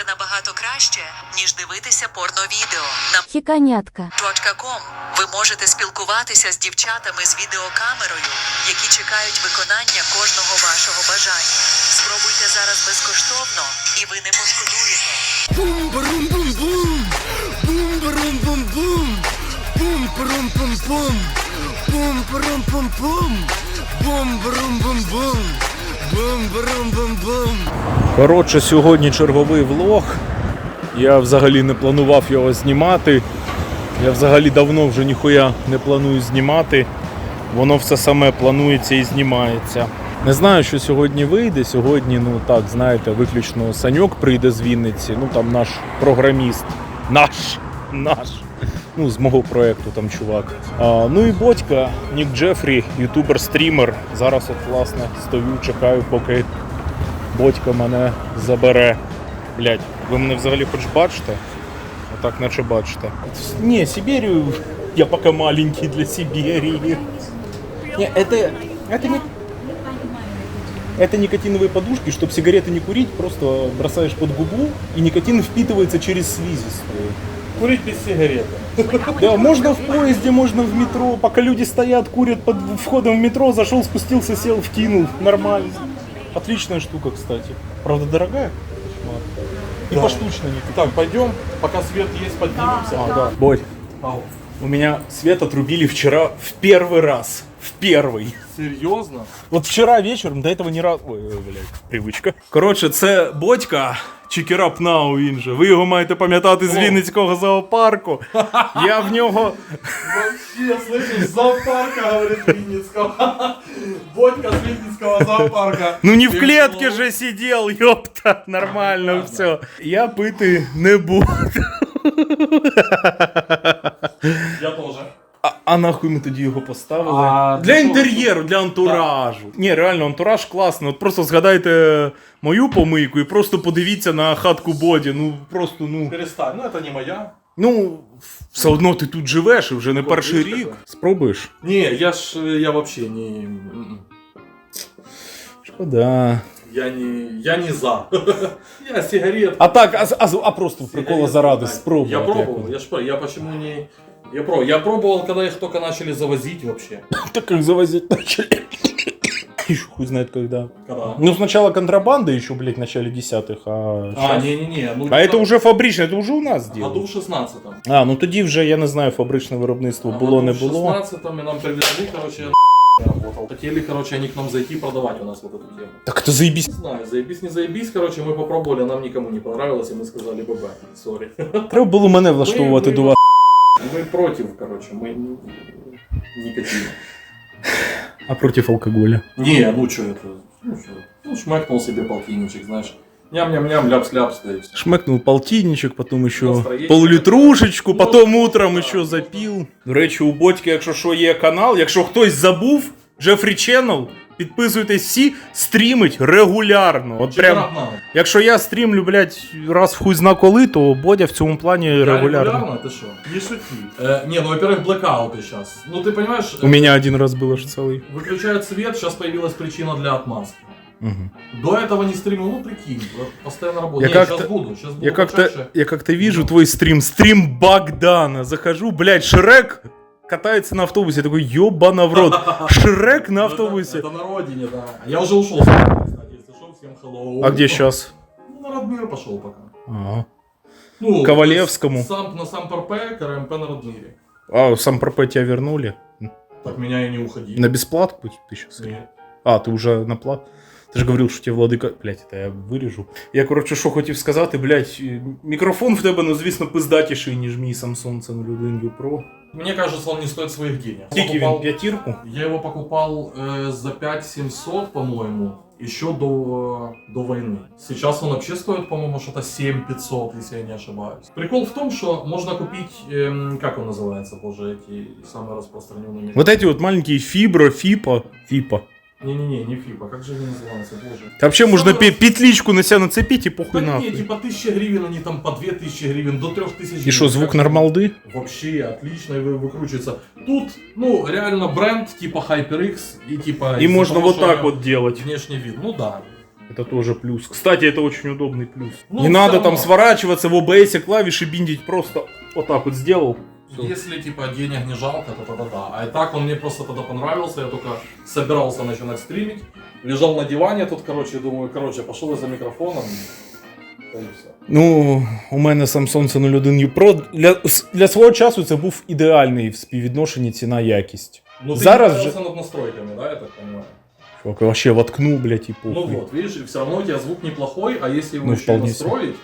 Це набагато краще, ніж дивитися порновідео. На Хіканятка. .com ви можете спілкуватися з дівчатами з відеокамерою, які чекають виконання кожного вашого бажання. Спробуйте зараз безкоштовно, і ви не пошкодуєте. Бум бум бум Бум бум бум Бум бум бум Бум бум бум Бум барум бум бум Бум барум бум бум Коротше, сьогодні черговий влог. Я взагалі не планував його знімати. Я взагалі давно вже ніхуя не планую знімати. Воно все саме планується і знімається. Не знаю, що сьогодні вийде. Сьогодні, ну так, знаєте, виключно Саньок прийде з Вінниці. Ну там наш програміст. Наш. Наш. Ну, з мого проєкту там чувак. А, ну і Бодька, Нік Джефрі, ютубер-стрімер. Зараз от, власне, стою, чекаю, поки Бодька мене забере. Блять, ви мене взагалі хоч бачите? Отак наче бачите. Ні, Сибірію я поки маленький для Сибірії. Не, это, это не... Это никотиновые подушки, чтобы сигареты не курить, просто бросаешь под губу, и никотин впитывается через слизистую. Курить без сигареты. Да, можно в поезде, можно в метро. Пока люди стоят, курят под входом в метро, зашел, спустился, сел, вкинул. Нормально. Отличная штука, кстати. Правда, дорогая? И Да. поштучно не Так, пойдем, пока свет есть, поднимемся. А, да. Бой, Ау. у меня свет отрубили вчера в первый раз. В первый. Серьезно? Вот вчера вечером до этого ни разу. Ой, ой, блядь, привичка. Коротше, це Бодька. Чекерап Нау він же. Ви його маєте пам'ятати з Вінницького зоопарку. Я в нього. Вообще, слышишь, зоопарка, говорит Винницкого. Бодька с Винницкого зоопарка. Ну не в клетке же сидел, ёпта. Нормально все. Я пити не буду. Я тоже. А, а нахуй ми тоді його поставили? А, для для інтер'єру, для антуражу. Ні, реально, антураж класний. От просто згадайте мою помийку і просто подивіться на хатку Боді. Ну просто, ну. Перестань, ну это не моя. Ну, все одно ти тут живеш і вже не перший рік. Спробуєш? Не, я ж, я вообще не... м-м. Шкода. Я не, я не за. Я сигарет. А так, а, а, а просто в прикола заради спробувати. Я пробовал, якось. я ж про- я почему не... Я пробовал, я пробовал, когда их только начали завозить вообще. Так как завозить начали. Еще хуй знает когда. Когда? Ну, сначала контрабанда еще, блядь, в начале десятых, а... А, щас- не-не-не. Ну, А это уже фабричне, це вже у нас Году діло. в 16-м. А, ну тоді вже, я не знаю, фабричне виробництво А було, году не в було. 16-м и нам привезли, короче, я работал. Хотели, короче, они к нам зайти продавать у нас вот эту тему. Так это заебись. Не знаю, заебись, не заебись, короче, мы попробовали, а нам никому не понравилось, и мы сказали ББ, сори. Треба було мене влаштовувати Ми- до ми- вас. Мы против, короче, мы н- никотина. А проти алкоголя. Не, ну что это, ну что, ну шмакнул себе полтинничек, знаешь. Ням-ням-ням, ляпс-ляпс, да и всё. Шмекнув полтинничок, потім ще Настроєння. поллітрушечку, Ну, потім ну, утром да, ще ну, запів. До речі, у Бодьки, якщо що, є канал, якщо хтось забув, Джефрі Channel, підписуйтесь всі, стрімить регулярно. От прям, Чемпионат нам. якщо я стрімлю, блядь, раз в хуй зна коли, то Бодя в цьому плані Я регулярно. регулярно, ты что? Не шути. Э, не, ну, во-первых, блэкауты сейчас. Ну, ты понимаешь, У мене один раз було ж цілий. выключают свет, сейчас появилась причина для отмазки. Угу. До этого не стримил, ну прикинь, вот постоянно работал. Я Не, как-то- сейчас буду, сейчас буду Я как-то, почаще. я как-то вижу твой стрим, стрим Богдана. Захожу, блядь, Шрек катается на автобусе. Такой, ёбана в рот. Шрек на Ну, автобусе. Это, это на родине, да. Я уже ушел, кстати, если что, всем hello. А где сейчас? Ну, на Радмир пошел пока. Ага. Ну, Ковалевскому. Сам, на сам ПРП, КРМП на Радмире. А, сам ПРП тебя вернули? Так меня и не уходи. На бесплатку ты сейчас? Нет. А, ты уже на плат? Ти ж говорив, що тебе владика. Блять, це я виріжу. Я коротше, що хотів сказати, блять, мікрофон в тебе, ну звісно, пиздатіший, ніж мій Samsung це 01 Pro. Мне кажется, он не стоит своих денег. Скільки він? Покупал- П'ятірку? Я его покупал э, за 5700, по-моему, еще до, э, до войны. Сейчас он вообще стоит, по-моему, что-то 7500, если я не ошибаюсь. Прикол в том, что можно купить, эм, как он называется, боже, эти самые распространенные... Вот эти вот маленькие фибро, фипа, фипа. Не-не-не, не фипа, как же они называются, боже. Вообще можно Самые пе- петличку на себя нацепить и похуй Да не, нахуй. типа 1000 гривен, они там по 2000 гривен, до 3000 И что, звук нормалды? Вообще отлично и вы- выкручивается. Тут, ну, реально бренд типа HyperX и типа... И из-за можно того, вот что так у вот делать. Внешний вид, ну да. Это тоже плюс. Кстати, это очень удобный плюс. Ну, Не всё надо равно. там сворачиваться в OBS клавиши биндить, просто вот так вот сделал. Если типа денег не жалко, то тогда да. А и так он мне просто тогда понравился, я только собирался начинать стримить. Лежал на диване тут, короче, думаю, короче, пошел я за микрофоном. Та і все. Ну, у мене Samsung це 01 Pro. Для, для свого часу це був ідеальний в співвідношенні ціна-якість. Ну, ты Зараз не же- над настройками, да, я так понимаю? Чувак, вообще воткну, блядь, и Ну вот, видишь, все равно у тебя звук неплохой, а если его Ну, еще вполне настроить...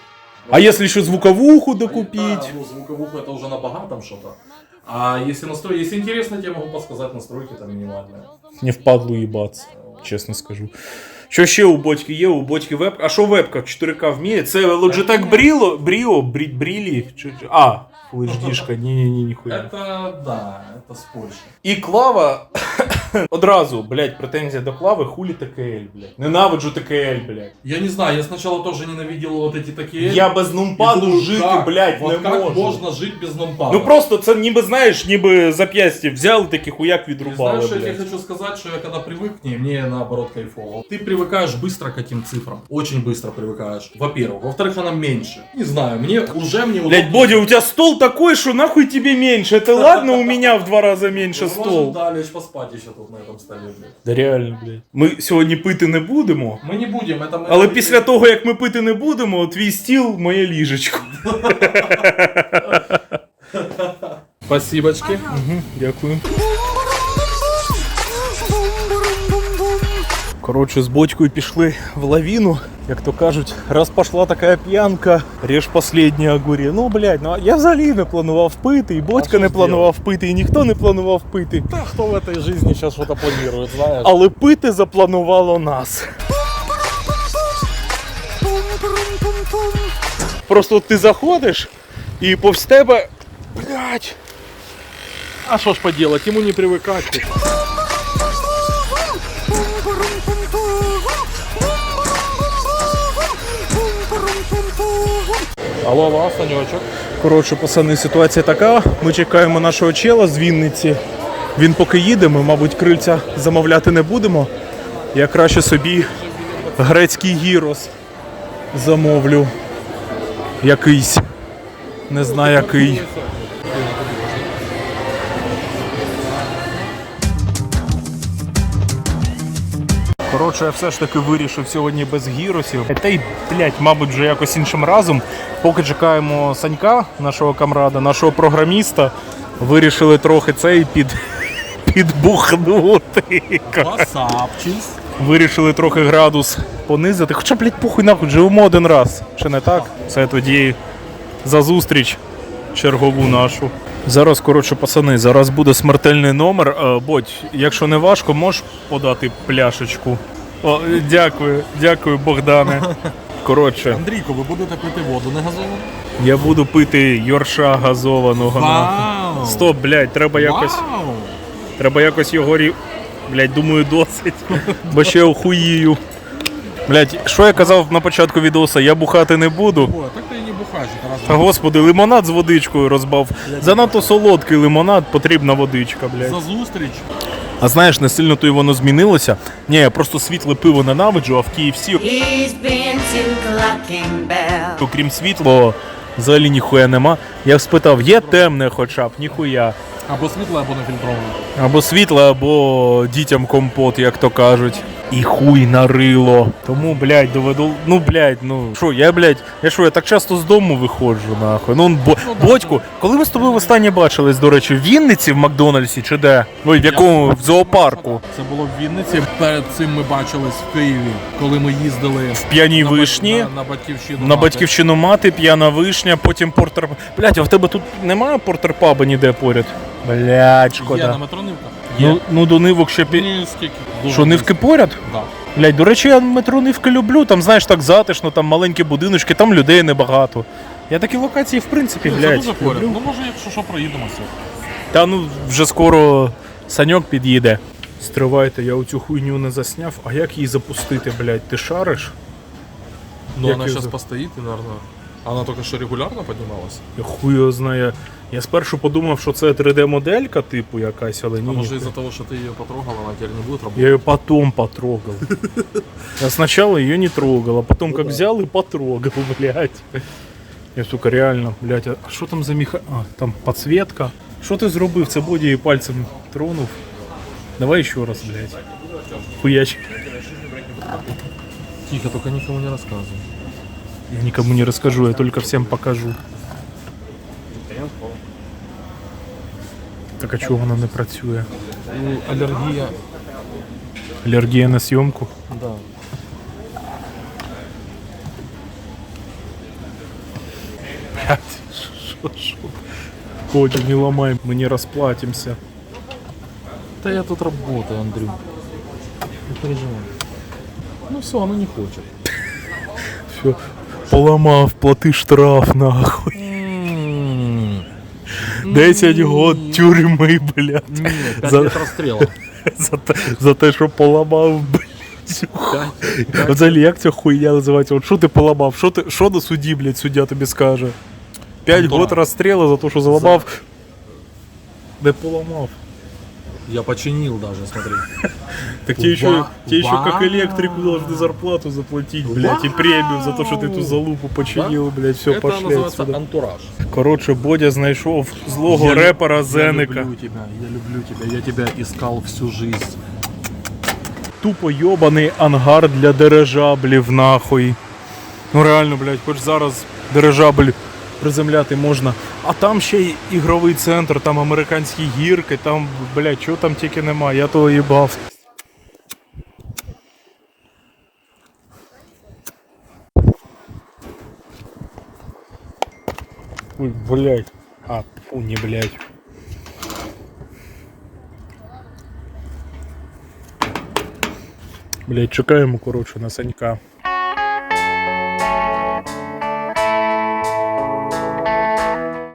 А если еще звуковуху А, докупить? ну, звуковуху это уже на богатом что-то. А если настрой, если интересно, я могу подсказать настройки там минимальные. Не впадлу їбаться, чесно скажу. Що ще у бочки є? У бочки вебка. А що вебка 4К вміє? Це Logitech Brio? Brio? Брі, Брілі? Чи, чи- а, Full HD-шка. Ні-ні-ні, ніхуя. Это, да, это с Польши. І клава одразу, блядь, претензія до клави, хулі ТКЛ, блядь. Ненавиджу ТКЛ, блядь. Я не знаю, я сначала тоже ненавидел вот эти такие... Я без И нумпаду думаю, жити, как? блядь, вот не как можу. можно жить без нумпада? Ну просто це ніби, знаєш, ніби зап'ястя взяли, такі хуяк И відрубали, знаешь, что я блядь. тебе хочу сказать, что я когда привык к ней, мне наоборот кайфово. Ты привыкаешь быстро к этим цифрам. Очень быстро привыкаешь. Во-первых. Во-вторых, она меньше. Не знаю, мне уже мне Блять, Бодя, у тебя стол такой, что нахуй тебе меньше. Это ладно, у меня в два раза меньше Можем, стол. да, лечь поспать еще тут на этом столе, блядь. Да реально, блядь. Ми сьогодні пити не будемо. Мы не будем, это мы... Але після того, як ми пити не будемо, твій стіл моє ліжечко. Спасибочки. Угу, дякую. Коротше, з бочкою пішли в лавіну. Як то кажуть, раз пішла така п'янка, ріж последнє огурі. Ну, блядь, ну я взагалі не планував пити, і Бодька що не планував пити, і ніхто не планував пити. Да, кто в этой жизни сейчас что-то планирует, знаешь? Але пити запланувало нас. Просто ти заходиш, і повз тебе. Блядь. А что ж поделать, ему не привыкать. Алло, Санечек. Коротше, пацани, ситуація така. Ми чекаємо нашого чела з Вінниці. Він поки їде, ми, мабуть, крильця замовляти не будемо. Я краще собі грецький гірос замовлю. Якийсь. Не знаю який. Коротше, я все ж таки вирішив сьогодні без гіросів. Та й, блядь, мабуть, вже якось іншим разом. Поки чекаємо Санька, нашого камрада, нашого програміста, вирішили трохи цей під, підбухнути. Красавчис. Вирішили трохи градус понизити. Хоча, блядь, похуй нахуй, живемо один раз. Чи не так? Це тоді за зустріч чергову нашу. Зараз, коротше, пацани, зараз буде смертельний номер. Е, Бодь, якщо не важко, можеш подати пляшечку. О, дякую, дякую, Богдане. Коротше, Андрійко, ви будете пити воду не газовану? я буду пити йорша газованого. нахуй. Стоп, блядь, треба якось. Вау! Треба якось його рі... Блять, думаю, досить. Бо ще охуїю. Блять, що я казав на початку відоса, я бухати не буду. О, так ти господи, лимонад з водичкою розбав. Занадто солодкий лимонад, потрібна водичка, блядь. За зустріч. А знаєш, не сильно то й воно змінилося. Ні, я просто світле пиво ненавиджу, а в to Clucking окрім світлого, взагалі ніхуя нема. Я спитав, є темне хоча б, ніхуя. Або світло, або нефільтроване. Або світло, або дітям компот, як то кажуть. І хуй нарило. Тому, блядь, доведу. Ну, блядь, ну. Що, я, блядь, я що, я так часто з дому виходжу, нахуй. Ну, бо, Бодьку, коли ми з тобою востаннє бачились, до речі, в Вінниці, в Макдональдсі чи де? Ой, в якому в зоопарку. Це було в Вінниці. Перед цим ми бачились в Києві, коли ми їздили В п'яній на, вишні. на, на батьківщину. На мати. батьківщину мати, п'яна вишня, потім портер. Блядь, а в тебе тут немає портер-паба ніде поряд? Блядь, Є на шкода. Ну, ну до нивок ще пі... Ні, скільки. Дуже Що, нивки поряд? Да. Блять, до речі, я метро Нивки люблю, там, знаєш, так затишно, там маленькі будиночки, там людей небагато. Я такі локації, в принципі, Це блядь, дуже поряд. люблю. Ну може, якщо що, проїдемося. Та ну вже скоро саньок під'їде. Стривайте, я оцю хуйню не засняв, а як її запустити, блядь, ти шариш? Ну, Як вона її зараз за- постоїть і, наверное, Она только что регулярно поднималась? Я хуй його знає. Я спершу подумав, що це 3D-моделька, типу якась, але А ні. может из-за того, что ты ее потрогал, она теперь не будет работать? Я ее потом потрогал. Я сначала ее не трогал, а потом как взял и потрогал, блядь. Я, сука, реально, блядь, а що там за меха... А, там подсветка. Що ти зробив? Це боді і пальцем тронув. Давай еще раз, блядь. Хуяч. Тихо, только никому не рассказывай. Я никому не расскажу, я только всем покажу. Так а чого вона не працює? Ну, аллергия. Алергія на зйомку? Да. Блядь, шо, шо? Не ломай, мы не расплатимся. Да я тут работаю, Андрю. Не переживай. Ну все, она не хочет. Все, поламав, плати штраф, нахуй. 10 год тюрми, блядь. Ні, 5 За- лет расстрела. За, те, за те, що поламав, блядь. Взагалі, як ця хуйня називається? От що ти поламав? Що, ти, що на суді, блядь, суддя тобі скаже? 5 Антон. год розстрілу за те, що заламав. Не поламав. Я починил даже, смотри. Так тебе еще, тебе еще как электрику должны зарплату заплатить, блядь, и премию за то, что ты ту залупу починил, блядь, все, Это пошли называется отсюда. антураж. Коротше, Бодя знайшов злого лю- репера Я Зеника. люблю тебя, я люблю тебя, я тебя искал всю жизнь. Тупо йобаний ангар для дирижаблів, нахуй. Ну реально, блядь, хоч зараз дирижабль приземляти можна. А там ще й ігровий центр, там американські гірки, там, блядь, чого там тільки нема, я того їбав. Ой, блядь. А, фу, не блядь. Блядь, чекаємо, коротше, на Санька.